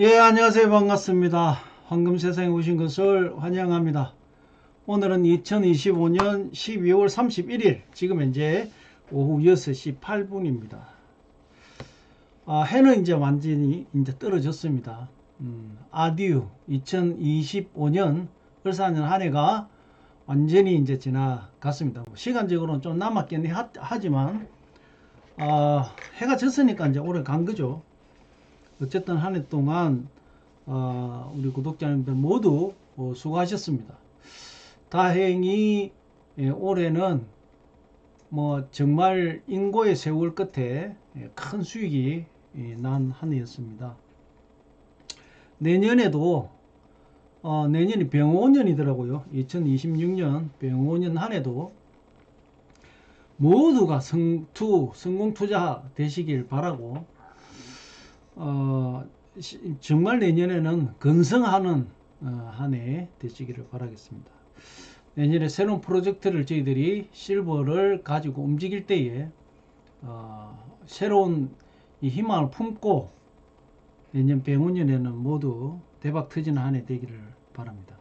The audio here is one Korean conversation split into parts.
예, 안녕하세요. 반갑습니다. 황금 세상에 오신 것을 환영합니다. 오늘은 2025년 12월 31일, 지금 현재 오후 6시 8분입니다. 아, 해는 이제 완전히 이제 떨어졌습니다. 음, 아듀 2025년 을사년 한 해가 완전히 이제 지나갔습니다. 뭐 시간적으로는 좀 남았긴 하, 하지만 아, 해가 졌으니까 이제 올해 간 거죠. 어쨌든 한 해 동안 어, 우리 구독자님들 모두 어, 수고하셨습니다. 다행히 예, 올해는 뭐 정말 인고의 세월 끝에 예, 큰 수익이 예, 난한 해였습니다. 내년에도 어, 내년이 병오년이더라고요. 2026년 병오년 한 해도 모두가 성투, 성공 투자 되시길 바라고 어, 시- 정말 내년에는 건성하는 어, 한해 되시기를 바라겠습니다. 내년에 새로운 프로젝트를 저희들이 실버를 가지고 움직일 때에 어, 새로운 이 희망을 품고 내년 병원년에는 모두 대박 터지는 한 해 되기를 바랍니다.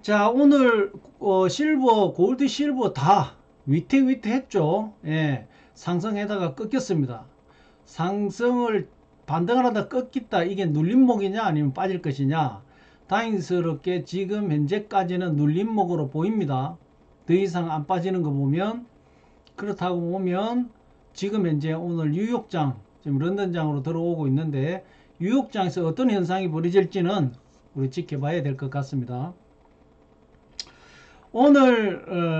자 오늘 어, 실버 골드 실버 다 위태위태했죠. 예, 상승에다가 꺾였습니다. 상승을 반등을 하다 꺾였다 이게 눌림목이냐 아니면 빠질 것이냐? 다행스럽게 지금 현재까지는 눌림목으로 보입니다. 더 이상 안 빠지는 거 보면 그렇다고 보면 지금 현재 오늘 뉴욕장 지금 런던장으로 들어오고 있는데 뉴욕장에서 어떤 현상이 벌어질지는 우리 지켜봐야 될 것 같습니다. 오늘 어,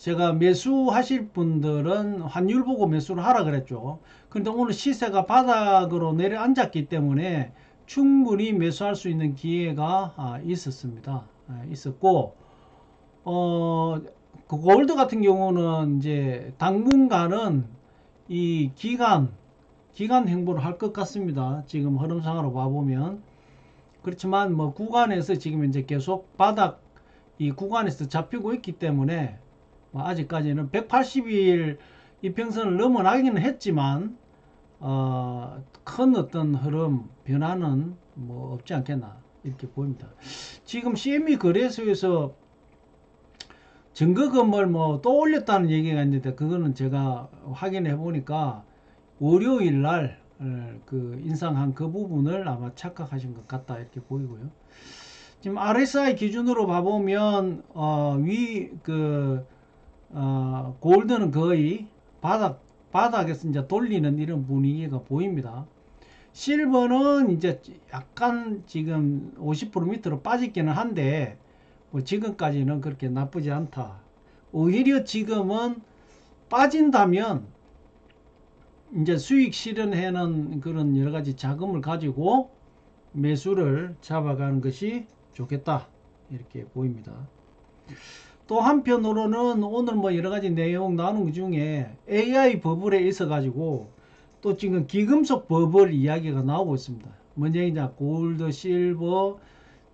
제가 매수하실 분들은 환율 보고 매수를 하라 그랬죠. 근데 오늘 시세가 바닥으로 내려앉았기 때문에 충분히 매수할 수 있는 기회가 아, 있었습니다. 아, 있었고 어, 그 골드 같은 경우는 이제 당분간은 이 기간 기간 행보를 할 것 같습니다. 지금 흐름상으로 봐보면 그렇지만 뭐 구간에서 지금 이제 계속 바닥 이 구간에서 잡히고 있기 때문에 뭐 아직까지는 180일 이평선을 넘어나기는 했지만 어, 큰 어떤 흐름 변화는 뭐 없지 않겠나 이렇게 보입니다. 지금 CME 거래소에서 증거금을 뭐 또 올렸다는 얘기가 있는데 그거는 제가 확인해 보니까 월요일 날 그 인상한 그 부분을 아마 착각하신 것 같다 이렇게 보이고요. 지금 RSI 기준으로 봐보면 어, 위그 어, 골드는 거의 바닥 바닥에서 이제 돌리는 이런 분위기가 보입니다. 실버는 이제 약간 지금 50% 밑으로 빠졌기는 한데 뭐 지금까지는 그렇게 나쁘지 않다. 오히려 지금은 빠진다면 이제 수익 실현해는 그런 여러 가지 자금을 가지고 매수를 잡아가는 것이 좋겠다. 이렇게 보입니다. 또 한편으로는 오늘 뭐 여러 가지 내용 나눈 것 중에 AI 버블에 있어 가지고 또 지금 기금속 버블 이야기가 나오고 있습니다. 먼저 이제 골드, 실버,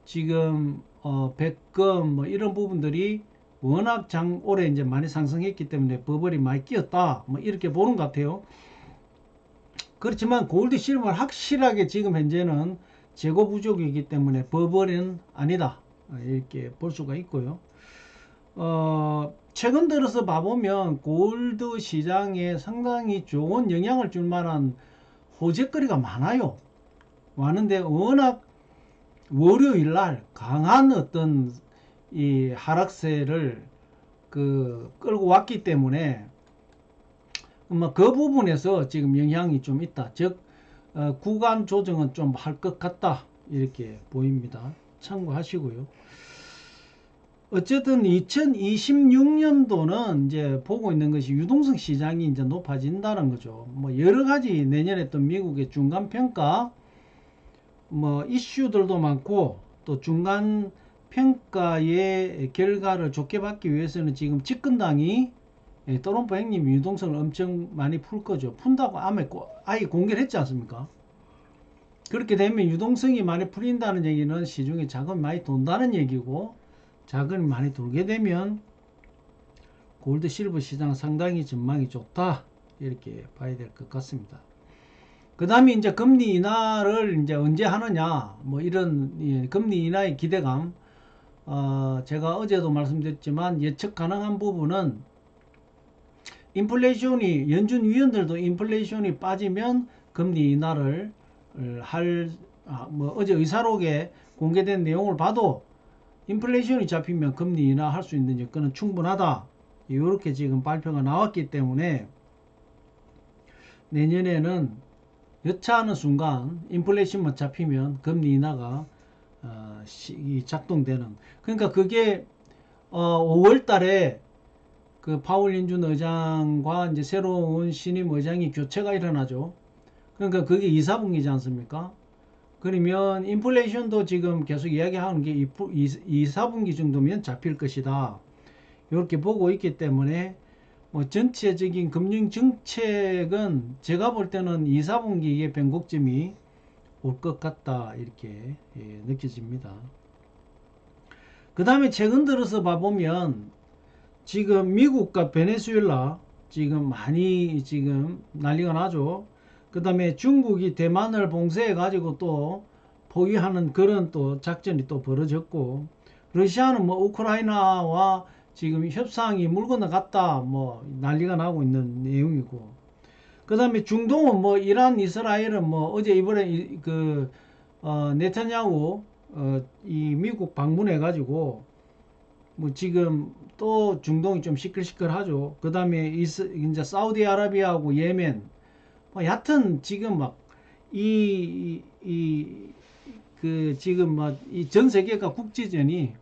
지금 어 백금 뭐 이런 부분들이 워낙 장 올해 이제 많이 상승했기 때문에 버블이 많이 끼었다. 뭐 이렇게 보는 것 같아요. 그렇지만 골드, 실버는 확실하게 지금 현재는 재고 부족이기 때문에 버블은 아니다. 이렇게 볼 수가 있고요. 어, 최근 들어서 봐보면 골드 시장에 상당히 좋은 영향을 줄 만한 호재거리가 많아요. 많은데 워낙 월요일 날 강한 어떤 이 하락세를 그 끌고 왔기 때문에 그 부분에서 지금 영향이 좀 있다. 즉 어, 구간 조정은 좀 할 것 같다. 이렇게 보입니다. 참고하시고요. 어쨌든 2026년도는 이제 보고 있는 것이 유동성 시장이 이제 높아진다는 거죠. 뭐 여러 가지 내년에 또 미국의 중간 평가 뭐 이슈들도 많고 또 중간 평가의 결과를 좋게 받기 위해서는 지금 집권당이 예, 트럼프 행님이 유동성을 엄청 많이 풀 거죠. 푼다고 아예 공개를 했지 않습니까? 그렇게 되면 유동성이 많이 풀린다는 얘기는 시중에 자금이 많이 돈다는 얘기고 자금이 많이 돌게 되면 골드 실버 시장 상당히 전망이 좋다 이렇게 봐야 될 것 같습니다. 그 다음에 이제 금리 인하를 이제 언제 하느냐, 뭐 이런 예, 금리 인하의 기대감, 어, 제가 어제도 말씀드렸지만 예측 가능한 부분은 인플레이션이 연준 위원들도 인플레이션이 빠지면 금리 인하를 할, 아, 뭐 어제 의사록에 공개된 내용을 봐도 인플레이션이 잡히면 금리 인하 할 수 있는 여건은 충분하다. 이렇게 지금 발표가 나왔기 때문에 내년에는 여차하는 순간 인플레이션만 잡히면 금리 인하가 어, 시, 작동되는 그러니까 그게 어, 5월 달에 그 파월 인준 의장과 이제 새로운 신임 의장이 교체가 일어나죠. 그러니까 그게 2, 4분기지 않습니까? 그러면 인플레이션도 지금 계속 이야기하는 게 2, 2, 4분기 정도면 잡힐 것이다. 이렇게 보고 있기 때문에 뭐 전체적인 금융 정책은 제가 볼 때는 2, 4분기에 변곡점이 올 것 같다 이렇게 예, 느껴집니다. 그 다음에 최근 들어서 봐보면 지금 미국과 베네수엘라 지금 많이 지금 난리가 나죠. 그 다음에 중국이 대만을 봉쇄해 가지고 또 포위하는 그런 또 작전이 또 벌어졌고 러시아는 뭐 우크라이나와 지금 협상이 물 건너갔다 뭐 난리가 나고 있는 내용이고 그 다음에 중동은 뭐 이란 이스라엘은 뭐 어제 이번에 그 어, 네타냐후 어, 이 미국 방문해 가지고 뭐 지금 또 중동이 좀 시끌시끌하죠. 그 다음에 이제 사우디아라비아하고 예멘 뭐 얕은 지금 막 이 이 그 지금 막 이 전 세계가 국제전이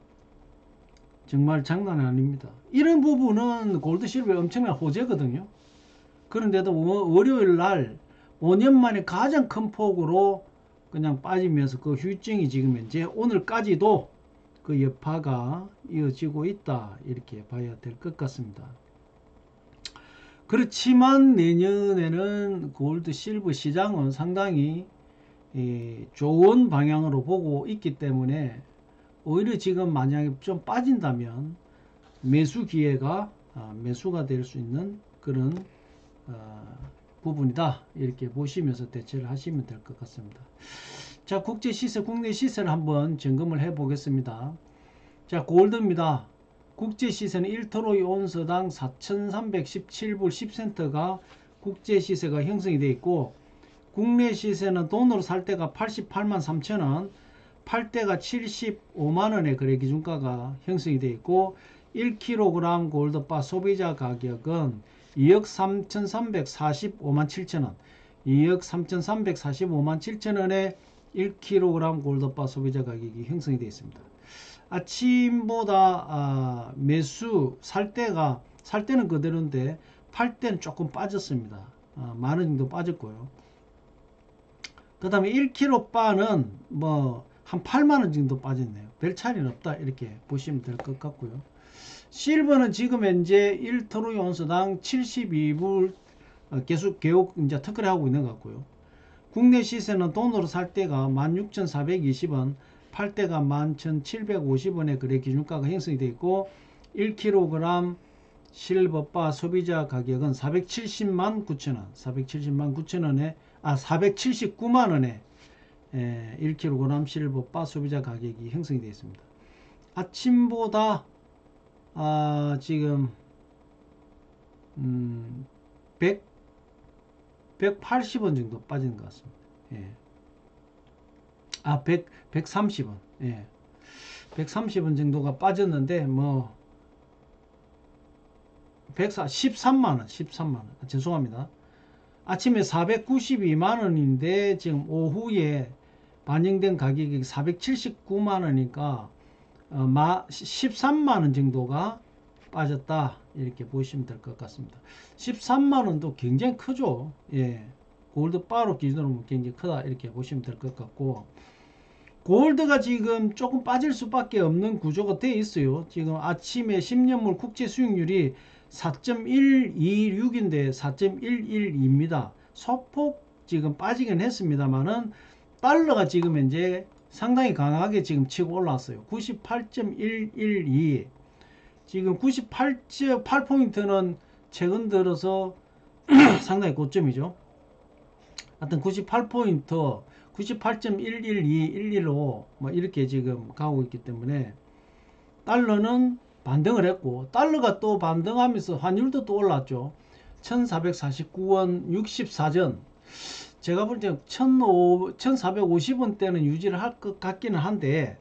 정말 장난 아닙니다. 이런 부분은 골드 실버의 엄청난 호재거든요. 그런데도 월요일 날 5년 만에 가장 큰 폭으로 그냥 빠지면서 그 휴증이 지금 현재 오늘까지도 그 여파가 이어지고 있다 이렇게 봐야 될 것 같습니다. 그렇지만 내년에는 골드 실버 시장은 상당히 좋은 방향으로 보고 있기 때문에 오히려 지금 만약에 좀 빠진다면 매수 기회가 아, 매수가 될 수 있는 그런 어, 부분이다 이렇게 보시면서 대처를 하시면 될 것 같습니다. 자 국제 시세 국내 시세를 한번 점검을 해 보겠습니다. 자 골드입니다. 국제 시세는 1토로이 온스당 4,317불 10센트가 국제 시세가 형성이 되어 있고 국내 시세는 돈으로 살 때가 88만 3천원 팔 때가 75만원의 거래 기준가가 형성이 되어 있고 1kg 골드바 소비자 가격은 2억 3,345만 7천원 2억 3,345만 7천원에 1kg 골드바 소비자 가격이 형성이 되어 있습니다. 아침보다 아, 매수 살 때가 살 때는 그대로인데 팔 때는 조금 빠졌습니다. 아, 만원 정도 빠졌고요. 그 다음에 1kg 바는 뭐 한 8만원 정도 빠졌네요. 별 차이는 없다. 이렇게 보시면 될 것 같고요. 실버는 지금 현재 1토르 온수당 72불 어, 계속 개옥 이제 특허를 하고 있는 것 같고요. 국내 시세는 돈으로 살 때가 16,420원, 팔 때가 11,750원의 거래 기준가가 형성이 되어 있고 1kg 실버바 소비자 가격은 470만 9천원 470만 9천원에 아 479만원에 1kg 실버바 소비자 가격이 형성이 되어 있습니다 아침보다 아 지금 음 100, 180원 정도 빠진 것 같습니다 예. 아, 100, 130원. 예. 130원 정도가 빠졌는데, 뭐, 104, 13만원, 13만원. 아, 죄송합니다. 아침에 492만원인데, 지금 오후에 반영된 가격이 479만원이니까, 어, 마, 13만원 정도가 빠졌다. 이렇게 보시면 될 것 같습니다. 13만원도 굉장히 크죠. 예. 골드 바로 기준으로 굉장히 크다. 이렇게 보시면 될 것 같고, 골드가 지금 조금 빠질 수밖에 없는 구조가 되어 있어요. 지금 아침에 10년물 국제 수익률이 4.126인데 4.112입니다. 소폭 지금 빠지긴 했습니다만은 달러가 지금 현재 상당히 강하게 지금 치고 올라왔어요. 98.112 지금 98.8포인트는 최근 들어서 상당히 고점이죠. 하여튼 98포인트 98.112, 115 뭐 이렇게 지금 가고 있기 때문에 달러는 반등을 했고 달러가 또 반등하면서 환율도 또 올랐죠. 1449원 64전 제가 볼 때 1450원 때는 유지를 할 것 같기는 한데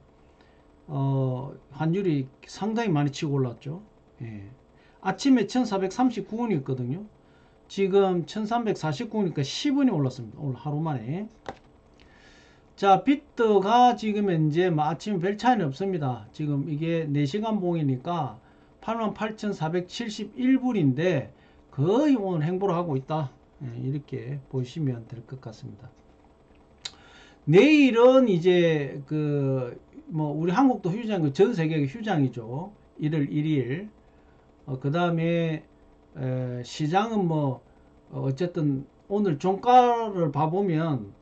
어, 환율이 상당히 많이 치고 올랐죠. 예. 아침에 1439원이었거든요. 지금 1349원이니까 10원이 올랐습니다. 오늘 하루 만에. 자, 비트가 지금 현재 뭐 아침 별 차이는 없습니다. 지금 이게 4시간 봉이니까 88,471불인데 거의 오늘 행보를 하고 있다. 예, 이렇게 보시면 될 것 같습니다. 내일은 이제 그 뭐 우리 한국도 휴장, 전 세계가 휴장이죠. 1월 1일. 어, 그 다음에 시장은 뭐 어, 어쨌든 오늘 종가를 봐보면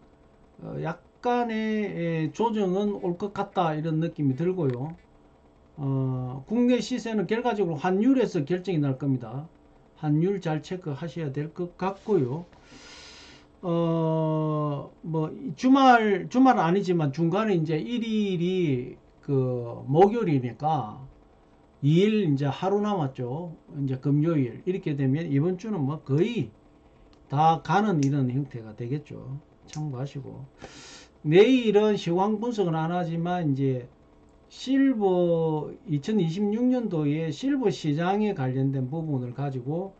어, 약 간의 조정은 올 것 같다 이런 느낌이 들고요. 어, 국내 시세는 결과적으로 환율에서 결정이 날 겁니다. 환율 잘 체크하셔야 될 것 같고요. 어, 뭐, 주말, 주말 은 아니지만 중간에 이제 일일이 그 목요일이니까 2일 이제 하루 남았죠. 이제 금요일. 이렇게 되면 이번 주는 뭐 거의 다 가는 이런 형태가 되겠죠. 참고하시고. 내일은 시황 분석은 안 하지만 이제 실버 2026년도에 실버 시장에 관련된 부분을 가지고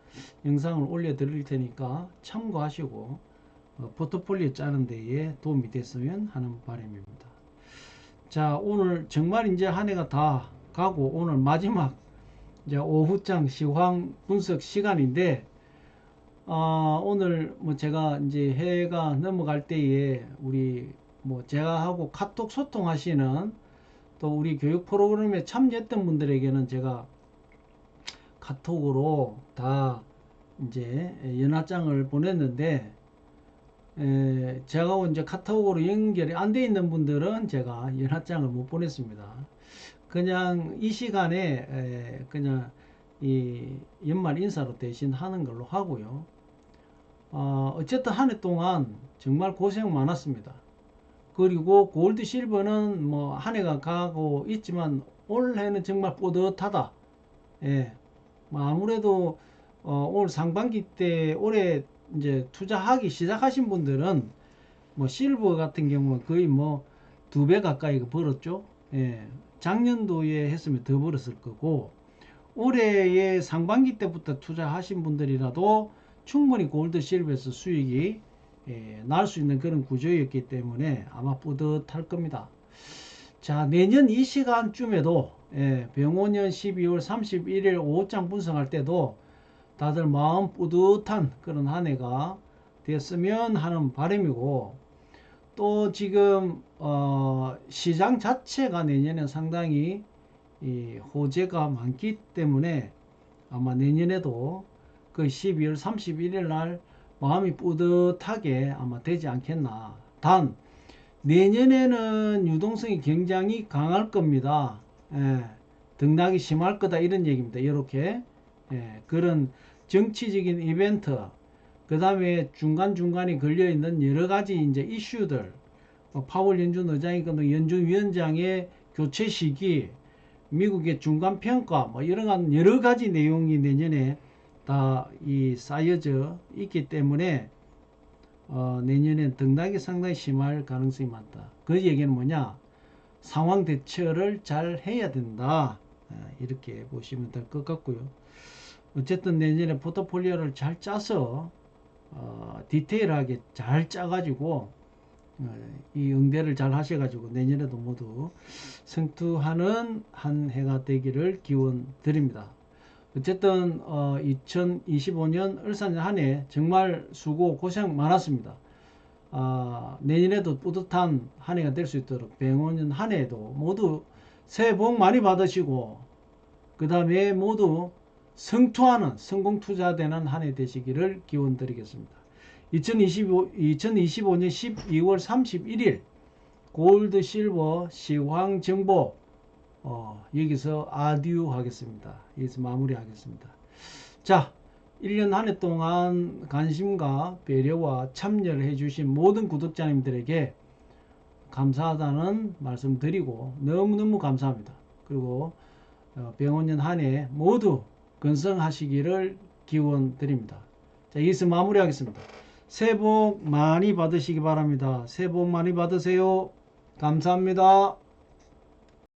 영상을 올려 드릴 테니까 참고하시고 어, 포트폴리오 짜는 데에 도움이 됐으면 하는 바람입니다. 자 오늘 정말 이제 한 해가 다 가고 오늘 마지막 이제 오후장 시황 분석 시간인데 어, 오늘 뭐 제가 이제 해가 넘어갈 때에 우리 뭐 제가 하고 카톡 소통하시는 또 우리 교육 프로그램에 참여했던 분들에게는 제가 카톡으로 다 이제 연하장을 보냈는데 에, 제가 이제 카톡으로 연결이 안 돼 있는 분들은 제가 연하장을 못 보냈습니다. 그냥 이 시간에 에, 그냥 이 연말 인사로 대신 하는 걸로 하고요. 어, 어쨌든 한 해 동안 정말 고생 많았습니다. 그리고 골드 실버는 뭐 한 해가 가고 있지만 올해는 정말 뿌듯하다. 예. 뭐 아무래도 어, 올 상반기 때 올해 이제 투자하기 시작하신 분들은 뭐 실버 같은 경우는 거의 뭐 두 배 가까이 벌었죠. 예. 작년도에 했으면 더 벌었을 거고 올해의 상반기 때부터 투자하신 분들이라도 충분히 골드 실버에서 수익이 예, 날 수 있는 그런 구조였기 때문에 아마 뿌듯할 겁니다. 자, 내년 이 시간쯤에도 예, 병원년 12월 31일 오후장 분석할 때도 다들 마음 뿌듯한 그런 한 해가 됐으면 하는 바람이고 또 지금 어, 시장 자체가 내년에 상당히 이 호재가 많기 때문에 아마 내년에도 그 12월 31일 날 마음이 뿌듯하게 아마 되지 않겠나. 단 내년에는 유동성이 굉장히 강할 겁니다. 예, 등락이 심할 거다 이런 얘기입니다. 이렇게 예, 그런 정치적인 이벤트 그 다음에 중간중간에 걸려있는 여러 가지 이제 이슈들 뭐 파월 연준 의장이거든 연준 위원장의 교체 시기 미국의 중간 평가 뭐 이런 여러 가지 내용이 내년에 다 이 쌓여져 있기 때문에 어, 내년엔 등락이 상당히 심할 가능성이 많다. 그 얘기는 뭐냐? 상황 대처를 잘 해야 된다. 아, 이렇게 보시면 될 것 같고요. 어쨌든 내년에 포트폴리오를 잘 짜서 어, 디테일하게 잘 짜가지고 어, 이 응대를 잘 하셔가지고 내년에도 모두 성투하는 한 해가 되기를 기원 드립니다. 어쨌든 어, 2025년 을산 한해 정말 수고 고생 많았습니다. 아, 내년에도 뿌듯한 한 해가 될 수 있도록 병원년 한 해에도 모두 새해 복 많이 받으시고 그 다음에 모두 성투하는 성공 투자되는 한 해 되시기를 기원 드리겠습니다. 2025, 2025년 12월 31일 골드 실버 시황 정보 어, 여기서 아듀 하겠습니다. 여기서 마무리하겠습니다. 자, 1년 한 해 동안 관심과 배려와 참여를 해주신 모든 구독자님들에게 감사하다는 말씀 드리고 너무너무 감사합니다. 그리고 어, 병원년 한 해 모두 건승하시기를 기원 드립니다. 자, 이것을 마무리하겠습니다. 새해 복 많이 받으시기 바랍니다. 새해 복 많이 받으세요. 감사합니다.